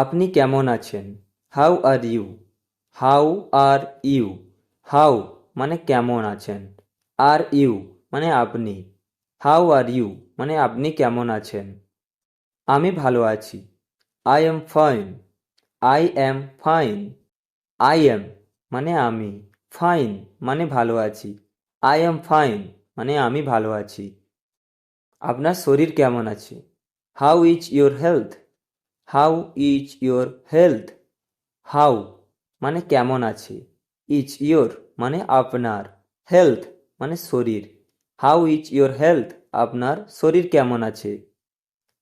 আপনি কেমন আছেন? How are you how are you how মানে কেমন আছেন? আর ইউ মানে আপনি? হাউ আর ইউ মানে আপনি কেমন আছেন? আমি ভালো আছি। I am fine I am fine I am মানে আমি। ফাইন মানে ভালো আছি। আই এম ফাইন মানে আমি ভালো আছি। আপনার শরীর কেমন আছে? How is your health how is your health how মানে কেমন আছে? ইজ ইয়োর মানে আপনার। হেলথ মানে শরীর। হাউ ইজ ইয়োর হেলথ আপনার শরীর কেমন আছে?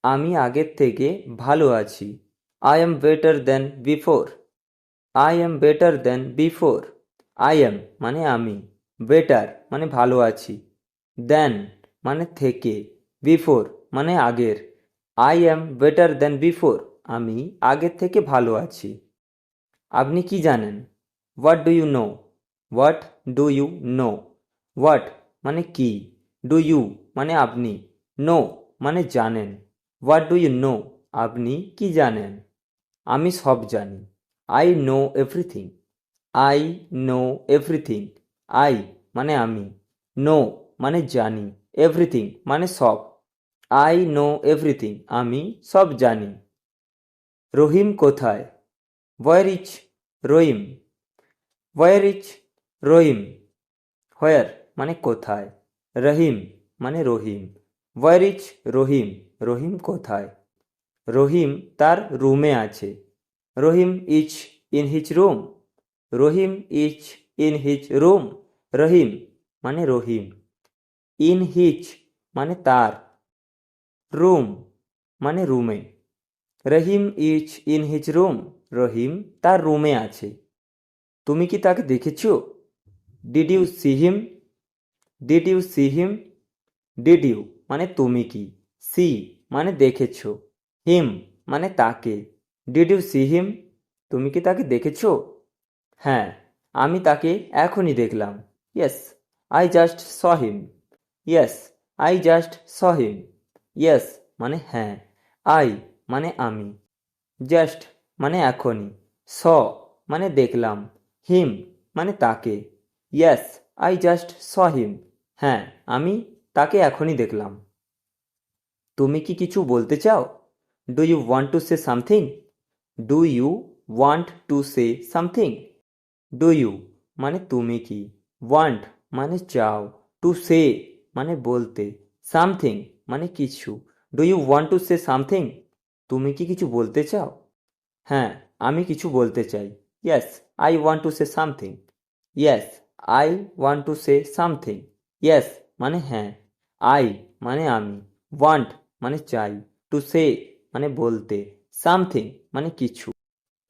আমি আগের থেকে ভালো আছি। I am better than before I am better than before I am মানে আমি। বেটার মানে ভালো আছি। দেন মানে থেকে। বিফোর মানে আগের। I am better than before আমি আগের থেকে ভালো আছি। আপনি কি জানেন? What do you know what do you know what মানে কি? ডু ইউ মানে আপনি? নো মানে জানেন। হোয়াট ডু ইউ নো আপনি কি জানেন? আমি সব জানি। I know everything I know everything I মানে আমি। নো মানে জানি। এভরিথিং মানে সব। আই নো এভরিথিং আমি সব জানি। রহিম কোথায়? Where is Rahim. Where is Rahim. Where মানে কোথায়? রহিম মানে রহিম। ওয়ার ইজ রহিম। রহিম কোথায়? রহিম তার রুমে আছে। Rahim is in his room. Rahim is in his room. Rahim মানে রহিম। ইন হিজ মানে তার। রুম মানে রুমে। Rahim is in his room. Rahim তার রুমে আছে। তুমি কি তাকে দেখেছ? Did you see him did you see him did you মানে তুমি কি? সি মানে দেখেছ। হিম মানে তাকে। ডিড ইউ সি হিম তুমি কি তাকে দেখেছ? হ্যাঁ আমি তাকে এখনই দেখলাম। Yes I just saw him yes I just saw him yes মানে হ্যাঁ। আই মানে আমি। জাস্ট মানে এখনই। স মানে দেখলাম। হিম মানে তাকে। Yes, I just saw him. হ্যাঁ আমি তাকে এখনই দেখলাম। তুমি কি কিছু বলতে চাও? Do you want to say something? Do you want to say something? Do you মানে তুমি কি? ওয়ান্ট মানে চাও। টু সে মানে বলতে। সামথিং মানে কিছু। Do you want to say something? তুমি কি কিছু বলতে চাও? হ্যাঁ আমি কিছু বলতে চাই। Yes I want to say something yes I want to say something yes মানে হ্যাঁ। আই মানে আমি। ওয়ান্ট মানে চাই। টু সে মানে বলতে। সামথিং মানে কিছু।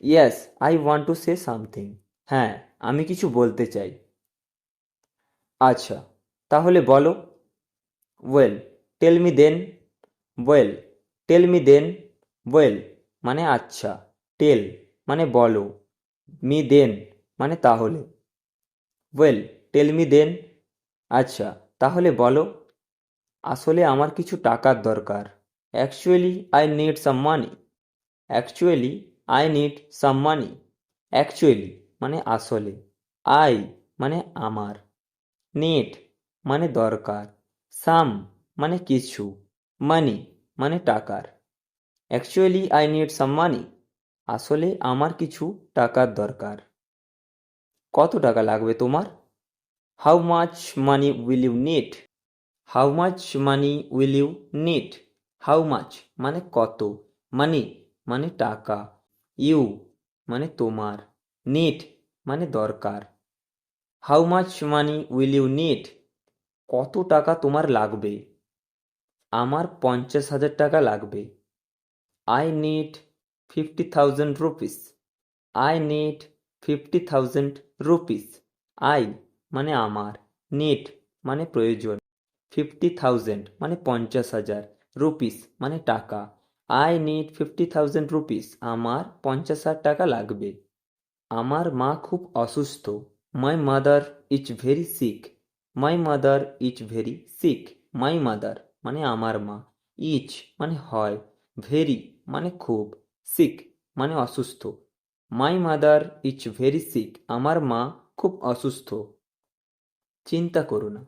Yes I want to say something হ্যাঁ আমি কিছু বলতে চাই। আচ্ছা তাহলে বলো। Well tell me then well tell me then well মানে আচ্ছা টেল মানে বলো মি দেন মানে তাহলে। ওয়েল টেল মি দেন আচ্ছা তাহলে বলো, আসলে আমার কিছু টাকার দরকার। Actually I need some money actually I need some money actually মানে আসলে। আই মানে আমার। নিড মানে দরকার। সাম মানে কিছু। মানি মানে টাকার। Actually I need some money আসলে আমার কিছু টাকার দরকার। কত টাকা লাগবে তোমার? How much money will you need how much money will you need how much মানে কত? মানি মানে টাকা। ইউ মানে তোমার। নিড মানে দরকার। How much money will you need কত টাকা তোমার লাগবে? আমার পঞ্চাশ হাজার টাকা লাগবে। I need fifty thousand rupees I need fifty thousand rupees I মানে আমার। নিড মানে প্রয়োজন। ফিফটি থাউজেন্ড মানে পঞ্চাশ হাজার। রুপিস মানে টাকা। I need fifty thousand rupees আমার পঞ্চাশ হাজার টাকা লাগবে। আমার মা খুব অসুস্থ। My mother is very sick my mother is very sick my mother মানে আমার মা। ইচ মানে হয়। ভেরি মানে খুব সিক মানে অসুস্থ। My mother is very sick আমার মা খুব অসুস্থ। চিন্তা করো না,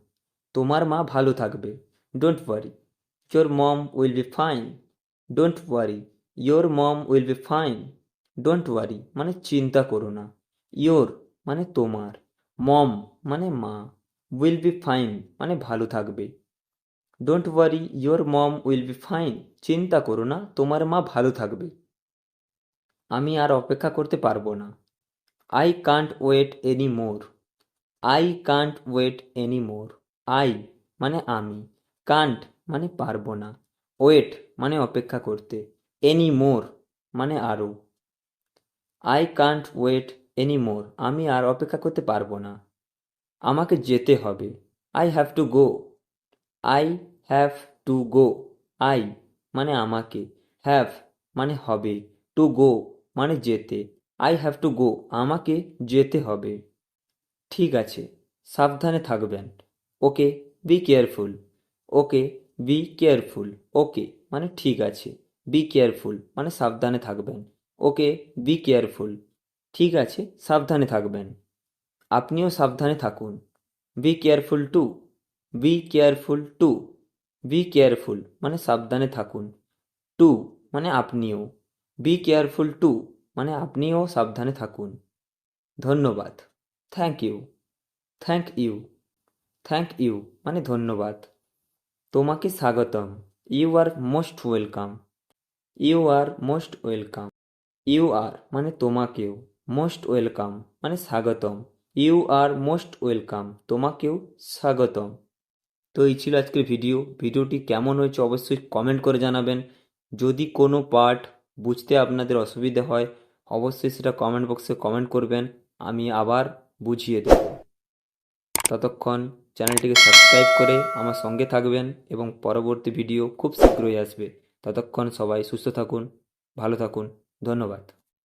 তোমার মা ভালো থাকবে don't worry your mom will be fine don't worry your mom will be fine don't worry মানে চিন্তা করো না ইয়োর মানে তোমার মম মানে মা উইল বি ফাইন মানে ভালো থাকবে। Don't worry your mom will be fine চিন্তা করো না, তোমার মা ভালো থাকবে। আমি আর অপেক্ষা করতে পারব না। I can't wait any more I can't wait any more I মানে আমি। কান্ট মানে পারব না। ওয়েট মানে অপেক্ষা করতে। এনি মোর মানে আরও I can't wait any more আমি আর অপেক্ষা করতে পারব না। আমাকে যেতে হবে। I have to go I have to go I মানে আমাকে। হ্যাভ মানে হবে। টু গো মানে যেতে। আই হ্যাভ টু গো আমাকে যেতে হবে। ঠিক আছে। সাবধানে থাকবেন। Okay be careful okay be careful okay মানে ঠিক আছে। বি কেয়ারফুল মানে সাবধানে থাকবেন। ওকে বি কেয়ারফুল ঠিক আছে, সাবধানে থাকবেন। আপনিও সাবধানে থাকুন। Be careful too be careful too be careful মানে সাবধানে থাকুন টু মানে আপনিও বি কেয়ারফুল টু মানে আপনিও সাবধানে থাকুন ধন্যবাদ thank you thank you thank you মানে ধন্যবাদ তোমাকে স্বাগতম you are most welcome you are most welcome you are মানে তোমাকেও মোস্ট ওয়েলকাম মানে স্বাগতম ইউ আর মোস্ট ওয়েলকাম তোমাকেও স্বাগতম তো এই ছিল আজকের ভিডিও। ভিডিওটি কেমন হয়েছে অবশ্যই কমেন্ট করে জানাবেন। যদি কোনো পার্ট বুঝতে আপনাদের অসুবিধা হয়, অবশ্যই সেটা কমেন্ট বক্সে কমেন্ট করবেন। আমি আবার বুঝিয়ে দেব। ততক্ষণ চ্যানেলটিকে সাবস্ক্রাইব করে আমার সঙ্গে থাকবেন এবং পরবর্তী ভিডিও খুব শীঘ্রই আসবে। ততক্ষণ সবাই সুস্থ থাকুন, ভালো থাকুন। ধন্যবাদ।